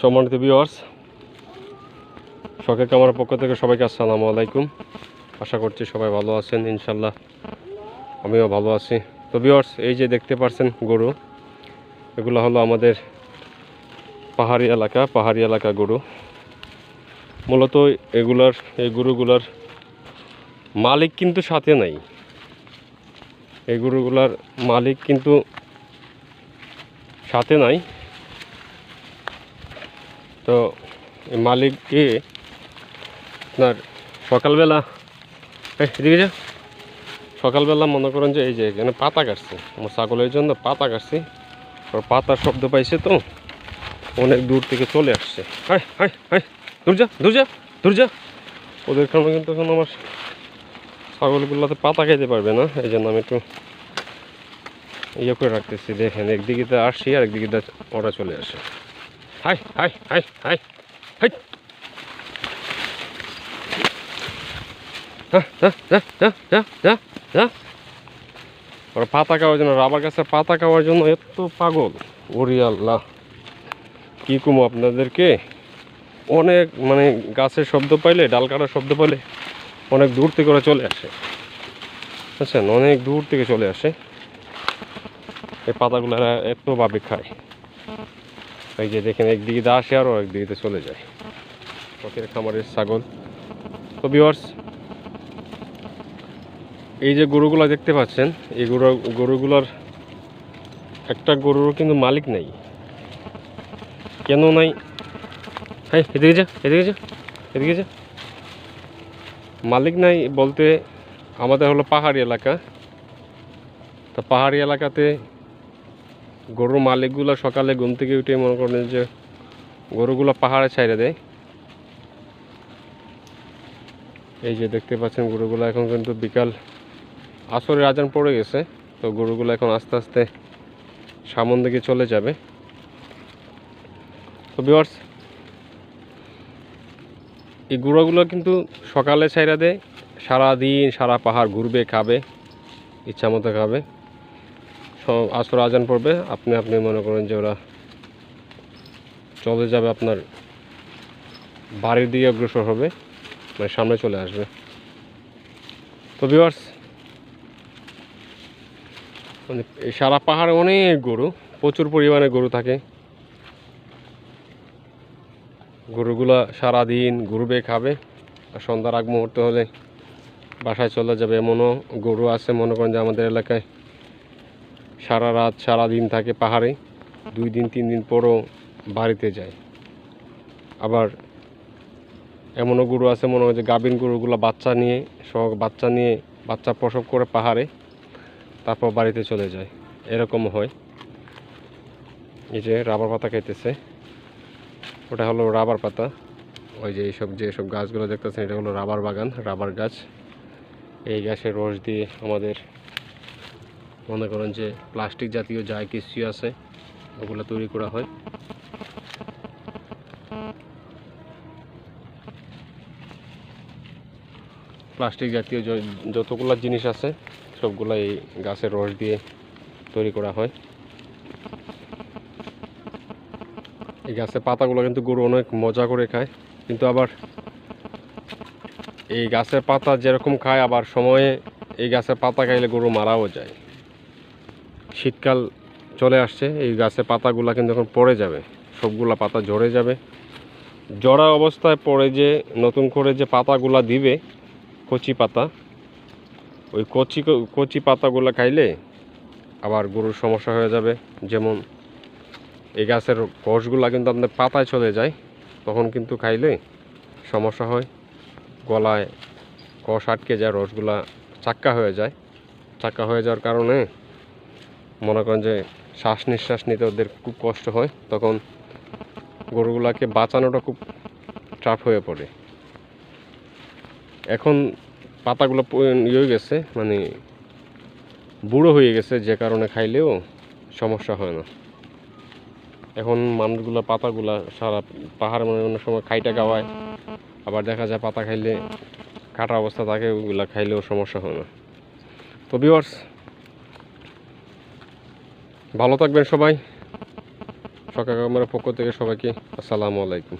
সম্মানিত ভিউয়ার্স শখের কামার পক্ষ থেকে সবাইকে আসসালামু আলাইকুম। আশা করছি সবাই ভালো আছেন ইনশাল্লাহ আমিও ভালো আছি। তো ভিউয়ার্স এই যে দেখতে পাচ্ছেন গরু, এগুলো হলো আমাদের পাহাড়ি এলাকা পাহাড়ি এলাকা গরু। মূলত এগুলার, এই গরুগুলার মালিক কিন্তু সাথে নাই। এই গরুগুলার মালিক কিন্তু সাথে নাই। তো মালিককে আপনার সকালবেলা এদিকে যা। সকালবেলা মনে করেন যে এই যে এখানে পাতা কাটছে। আমার ছাগলের জন্য পাতা কাটছি। ওর পাতার শব্দ পাইছে তো। অনেক দূর থেকে চলে আসছে। হাই হাই হাই। দূর যা, দূর ওদের কারণে কিন্তু এখন আমার ছাগলগুলোতে পাতা খেতে পারবে না। এই জন্য আমি একটু ইয়ে করে রাখতেছি। দেখেন, একদিকে তো আসছি আর একদিকে ওরা চলে আসে। হাই হাই হাই হাই হাই ওরা পাতা খাওয়ার জন্য, রাবার গাছের পাতা খাওয়ার জন্য এত পাগল। ওরি আল্লাহ। কী কমো আপনাদেরকে? অনেক মানে গাছের শব্দ পাইলে, ডাল কাটার শব্দ পাইলে অনেক দূর থেকে ওরা চলে আসে। বুঝছেন? অনেক দূর থেকে চলে আসে। এই পাতাগুলো এত ভাবে খায়। এই যে দেখেন, একদিকে দিয়ে আসে আর একদিকে চলে যায়। পথের খামারের ছাগল। তো বিওয়ার্স এই যে গরুগুলো দেখতে পাচ্ছেন, এই গরু, গরুগুলোর একটা গরুরও কিন্তু মালিক নেই। কেন নাই? হ্যাঁ এদিকে যা এদিকে যা এদিকে যা। মালিক নাই বলতে আমাদের হলো পাহাড়ি এলাকা। তা পাহাড়ি এলাকাতে গরুর মালিকগুলো সকালে ঘুম থেকে উঠে মনে করেন যে গরুগুলো পাহাড়ে ছাইড়ে দেয়। এই যে দেখতে পাচ্ছেন গরুগুলো এখন কিন্তু বিকাল আসরের আজান পড়ে গেছে, তো গরুগুলো এখন আস্তে আস্তে সামন দিকে চলে যাবে। তো বিওয়ার্স এই গুঁড়োগুলো কিন্তু সকালে ছাইরা দেয়, সারাদিন সারা পাহাড় ঘুরবে, খাবে ইচ্ছা মতো খাবে। আসর আজান পড়বে। আপনি আপনি মনে করেন যে ওরা চলে যাবে, আপনার বাড়ির দিকে অগ্রসর হবে মানে সামনে চলে আসবে। তো ভিউয়ার্স মানে সারা পাহাড়ে অনেক গরু, প্রচুর পরিমাণে গরু থাকে। গরুগুলা সারাদিন ঘুরবে খাবে, আর সন্ধ্যার আগ মুহূর্তে হলে বাসায় চলে যাবে। এমনও গরু আছে, মনে করেন যে আমাদের এলাকায় সারা রাত, সারা দিন থাকে পাহাড়ে। দুই দিন, তিন দিন পরও বাড়িতে যায়। আবার এমনও গরু আছে, মনে হয় যে গাভীন গরুগুলো বাচ্চা নিয়ে, সহ বাচ্চা নিয়ে বাচ্চা প্রসব করে পাহাড়ে, তারপর বাড়িতে চলে যায়। এরকম হয়। এই যে রাবার পাতা খাইতেছে। ওটা হলো রাবার পাতা। ওই যে এইসব, যে সব গাছগুলো দেখতেছেন, এটা হলো রাবার বাগান, রাবার গাছ। এই গাছের রস দিয়ে আমাদের মনে করেন যে প্লাস্টিক জাতীয় যা কিছু আছে, ওগুলো তৈরি করা হয়। প্লাস্টিক জাতীয় যতগুলো জিনিস আছে সবগুলো এই গাছের রস দিয়ে তৈরি করা হয়। এই গাছের পাতাগুলো কিন্তু গরু অনেক মজা করে খায়, কিন্তু আবার এই গাছের পাতা যেরকম খায়, আবার সময়ে এই গাছের পাতা খাইলে গরু মারাও যায়। শীতকাল চলে আসছে, এই গাছের পাতাগুলো কিন্তু এখন পড়ে যাবে, সবগুলা পাতা ঝরে যাবে। জড়া অবস্থায় পড়ে যে, নতুন করে যে পাতাগুলা দিবে, কচি পাতা, ওই কচি কচি পাতাগুলো খাইলে আবার গরুর সমস্যা হয়ে যাবে। যেমন এই গাছের কষগুলা কিন্তু আপনার পাতায় চলে যায়, তখন কিন্তু খাইলে সমস্যা হয়, গলায় কষ আটকে যায়, রসগুলা চাক্কা হয়ে যায়। চাক্কা হয়ে যাওয়ার কারণে মনে করেন যে শ্বাস নিঃশ্বাস নিতে ওদের খুব কষ্ট হয়, তখন গরুগুলাকে বাঁচানোটা খুব চাপ হয়ে পড়ে। এখন পাতাগুলো ইয়ে হয়ে গেছে মানে বুড়ো হয়ে গেছে, যে কারণে খাইলেও সমস্যা হয় না। এখন মানুষগুলো পাতাগুলা সারা পাহাড় মানে অন্য সময় খাইটা গাওয়ায় আবার দেখা যায় পাতা খাইলে কাটা অবস্থা থাকে, ওগুলা খাইলেও সমস্যা হয় না। তো ভিউয়ার্স ভালো থাকবেন সবাই। সকাল আমার পক্ষ থেকে সবাইকে আসসালামু আলাইকুম।